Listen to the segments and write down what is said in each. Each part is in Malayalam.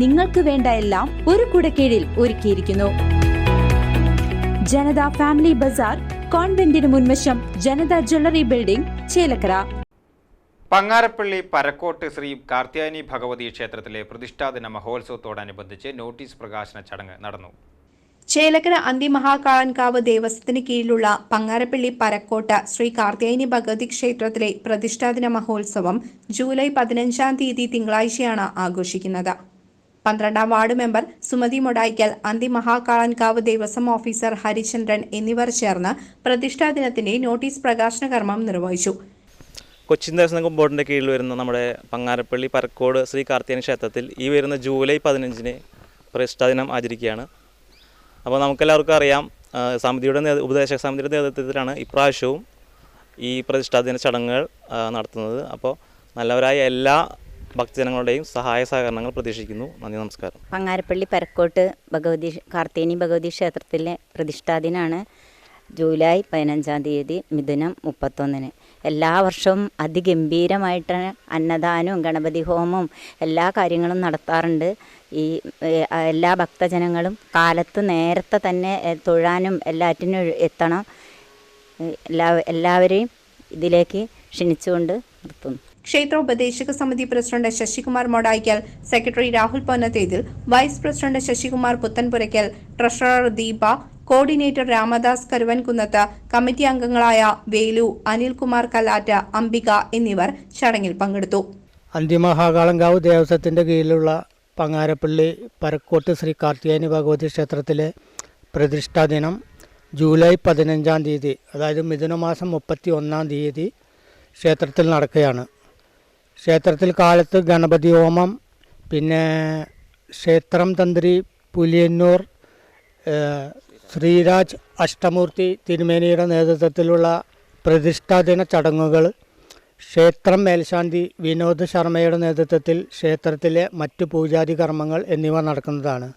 നിങ്ങൾക്ക് വേണ്ട എല്ലാം ഒരു കുടക്കീഴിൽ ഒരുക്കിയിരിക്കുന്നു. ജനത ഫാമിലി ബസാർ കോൺവെന്റിന് മുൻവശം ജനത ജ്വല്ലറി ബിൽഡിംഗ് ചേലക്കര. പങ്ങാരപ്പള്ളി പരക്കോട്ട് ശ്രീ കാർത്യാനി ഭഗവതി ക്ഷേത്രത്തിലെ പ്രതിഷ്ഠാദിന മഹോത്സവത്തോടനുബന്ധിച്ച് നോട്ടീസ് പ്രകാശന ചടങ്ങ് നടന്നു. ചേലക്കര അന്തിമഹാകാളൻകാവ് ദേവസ്വത്തിന് കീഴിലുള്ള പങ്ങാരപ്പള്ളി പരക്കോട്ട ശ്രീ കാർത്തിയായനി ഭഗവതി ക്ഷേത്രത്തിലെ പ്രതിഷ്ഠാദിന മഹോത്സവം ജൂലൈ പതിനഞ്ചാം തീയതി തിങ്കളാഴ്ചയാണ് ആഘോഷിക്കുന്നത്. പന്ത്രണ്ടാം ward member Sumathi Modayikkal Anthimahakalankavu Devaswom officer Harichandran എന്നിവർ ചേർന്ന് പ്രതിഷ്ഠാ ദിനത്തിന്റെ നോട്ടീസ് പ്രകാശന കർമ്മം നിർവഹിച്ചു. കൊച്ചിൻ ദേവസ്വം ബോർഡിന്റെ കീഴിൽ വരുന്ന നമ്മുടെ പങ്ങാരപ്പള്ളി പരക്കോട് ശ്രീ കാർത്തികൻ ക്ഷേത്രത്തിൽ ഈ വരുന്ന ജൂലൈ പതിനഞ്ചിന് പ്രതിഷ്ഠാ ദിനം ആചരിക്കുകയാണ്. അപ്പോൾ നമുക്കെല്ലാവർക്കും അറിയാം സമിതിയുടെ ഉപദേശക സമിതിയുടെ നേതൃത്വത്തിലാണ് ഇപ്രാവശ്യവും ഈ പ്രതിഷ്ഠാ ദിന ചടങ്ങുകൾ നടത്തുന്നത്. അപ്പോൾ നല്ലവരായ എല്ലാ ഭക്തജനങ്ങളുടെയും സഹായ സഹകരണങ്ങൾ പ്രതീക്ഷിക്കുന്നു. നന്ദി നമസ്കാരം. പങ്ങാരപ്പള്ളി പരക്കോട്ട് ഭഗവതി കാർത്തേനി ഭഗവതി ക്ഷേത്രത്തിലെ പ്രതിഷ്ഠാദിനാണ് ജൂലൈ പതിനഞ്ചാം തീയതി മിഥുനം മുപ്പത്തൊന്നിന്. എല്ലാ വർഷവും അതിഗംഭീരമായിട്ട് അന്നദാനവും ഗണപതി ഹോമവും എല്ലാ കാര്യങ്ങളും നടത്താറുണ്ട്. ഈ എല്ലാ ഭക്തജനങ്ങളും കാലത്ത് നേരത്തെ തന്നെ തൊഴാനും എല്ലാറ്റിനും എത്തണം. എല്ലാ എല്ലാവരെയും ഇതിലേക്ക് ക്ഷണിച്ചുകൊണ്ട് നിർത്തുന്നു. ക്ഷേത്ര ഉപദേശക സമിതി president Sasikumar Modaykkal secretary Rahul Ponnathethil vice president Sasikumar Puthanpurakkal treasurer Deepa coordinator Ramadas Karuvankunnath committee അംഗങ്ങളായ വേലു അനിൽകുമാർ കല്ലാറ്റ അംബിക എന്നിവർ ചടങ്ങിൽ പങ്കെടുത്തു. അന്തിമഹാകാളങ്കാവ് ദേവസ്വത്തിന്റെ കീഴിലുള്ള പങ്ങാരപ്പള്ളി പരക്കോട്ട് ശ്രീ കാർത്തികേനി ഭഗവതി ക്ഷേത്രത്തിലെ പ്രതിഷ്ഠാ ദിനം ജൂലൈ പതിനഞ്ചാം തീയതി അതായത് മിഥുനമാസം മുപ്പത്തി ഒന്നാം തീയതി ക്ഷേത്രത്തിൽ നടക്കുകയാണ്. ക്ഷേത്രത്തിൽ കാലത്ത് ഗണപതി ഹോമം പിന്നെ ക്ഷേത്രം തന്ത്രി പുലിയന്നൂർ ശ്രീരാജ് അഷ്ടമൂർത്തി തിരുമേനിയുടെ നേതൃത്വത്തിലുള്ള പ്രതിഷ്ഠാദിന ചടങ്ങുകൾ ക്ഷേത്രം മേൽശാന്തി വിനോദ് ശർമ്മയുടെ നേതൃത്വത്തിൽ ക്ഷേത്രത്തിലെ മറ്റു പൂജാതി കർമ്മങ്ങൾ എന്നിവ നടക്കുന്നതാണ്.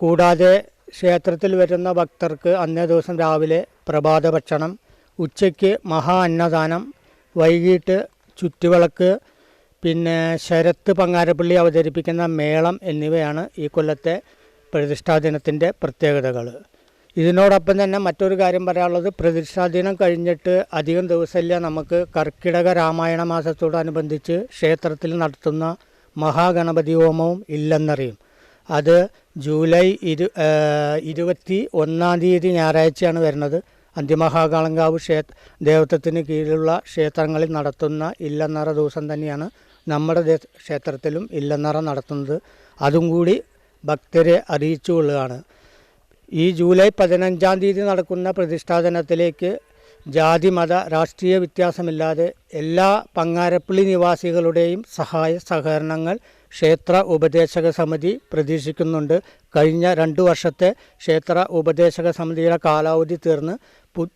കൂടാതെ ക്ഷേത്രത്തിൽ വരുന്ന ഭക്തർക്ക് അന്നേ ദിവസം രാവിലെ പ്രഭാത ഭക്ഷണം ഉച്ചയ്ക്ക് മഹാ അന്നദാനം വൈകിട്ട് ചുറ്റുവിളക്ക് പിന്നെ ശരത്ത് പങ്ങാരപ്പള്ളി അവതരിപ്പിക്കുന്ന മേളം എന്നിവയാണ് ഈ കൊല്ലത്തെ പ്രതിഷ്ഠാദിനത്തിന്റെ പ്രത്യേകതകൾ. ഇതിനോടൊപ്പം തന്നെ മറ്റൊരു കാര്യം പറയാനുള്ളത് പ്രതിഷ്ഠാദിനം കഴിഞ്ഞിട്ട് അധികം ദിവസമില്ല. നമുക്ക് കർക്കിടക രാമായണ മാസത്തോടനുബന്ധിച്ച് ക്ഷേത്രത്തിൽ നടത്തുന്ന മഹാഗണപതി ഹോമവും ഇല്ലെന്നറിയും. അത് ജൂലൈ ഇരു ഇരുപത്തി ഒന്നാം തീയതി ഞായറാഴ്ചയാണ് വരുന്നത്. അന്തിമഹാകാളങ്കാവ് ക്ഷേത്ര ദേവത്വത്തിന് കീഴിലുള്ള ക്ഷേത്രങ്ങളിൽ നടത്തുന്ന ഇല്ലെന്നറ ദിവസം തന്നെയാണ് നമ്മുടെ ക്ഷേത്രത്തിലും ഇല്ലെന്നറ നടത്തുന്നത്. അതും കൂടി ഭക്തരെ അറിയിച്ചു കൊള്ളുകയാണ്. ഈ ജൂലൈ പതിനഞ്ചാം തീയതി നടക്കുന്ന പ്രതിഷ്ഠാദനത്തിലേക്ക് ജാതി മത രാഷ്ട്രീയ വ്യത്യാസമില്ലാതെ എല്ലാ പങ്ങാരപ്പള്ളി നിവാസികളുടെയും സഹായ സഹകരണങ്ങൾ ക്ഷേത്ര ഉപദേശക സമിതി പ്രതീക്ഷിക്കുന്നുണ്ട്. കഴിഞ്ഞ രണ്ടു വർഷത്തെ ക്ഷേത്ര ഉപദേശക സമിതിയുടെ കാലാവധി തീർന്ന്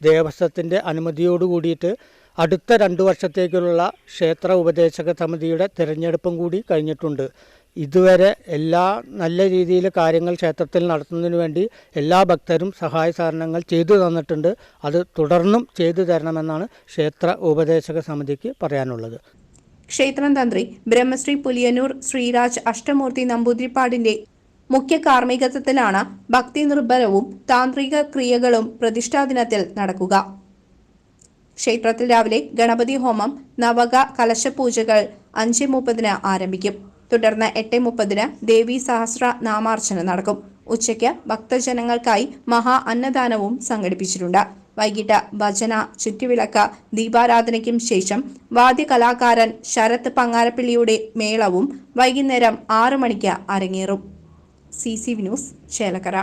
ദേവസ്വത്തിന്റെ അനുമതിയോട് കൂടിയിട്ട് അടുത്ത രണ്ടു വർഷത്തേക്കുള്ള ക്ഷേത്ര ഉപദേശക സമിതിയുടെ തിരഞ്ഞെടുപ്പും കൂടി കഴിഞ്ഞിട്ടുണ്ട്. ഇതുവരെ എല്ലാ നല്ല രീതിയിൽ കാര്യങ്ങൾ ക്ഷേത്രത്തിൽ നടത്തുന്നതിന് വേണ്ടി എല്ലാ ഭക്തരും സഹായ സഹകരണങ്ങൾ ചെയ്തു തന്നിട്ടുണ്ട്. അത് തുടർന്നും ചെയ്തു തരണമെന്നാണ് ക്ഷേത്ര ഉപദേശക സമിതിക്ക് പറയാനുള്ളത്. ക്ഷേത്രം തന്ത്രി ബ്രഹ്മശ്രീ പുലിയനൂർ ശ്രീരാജ് അഷ്ടമൂർത്തി നമ്പൂതിരിപ്പാടിന്റെ മുഖ്യ കാർമ്മികത്വത്തിലാണ് ഭക്തി നിർഭരവും താന്ത്രിക ക്രിയകളും പ്രതിഷ്ഠാ ദിനത്തിൽ നടക്കുക. ക്ഷേത്രത്തിൽ രാവിലെ ഗണപതി ഹോമം നവക കലശപൂജകൾ അഞ്ച് മുപ്പതിന് ആരംഭിക്കും. തുടർന്ന് എട്ട് മുപ്പതിന് ദേവി സഹസ്ര നാമാർച്ചന നടക്കും. ഉച്ചയ്ക്ക് ഭക്തജനങ്ങൾക്കായി മഹാ അന്നദാനവും സംഘടിപ്പിച്ചിട്ടുണ്ട്. വൈകിട്ട് ഭജന ചുറ്റുവിളക്ക് ദീപാരാധനയ്ക്കും ശേഷം വാദ്യകലാകാരൻ ശരത് പങ്ങാരപ്പിള്ളിയുടെ മേളവും വൈകുന്നേരം ആറു മണിക്ക് അരങ്ങേറും. C C news Chelakkara.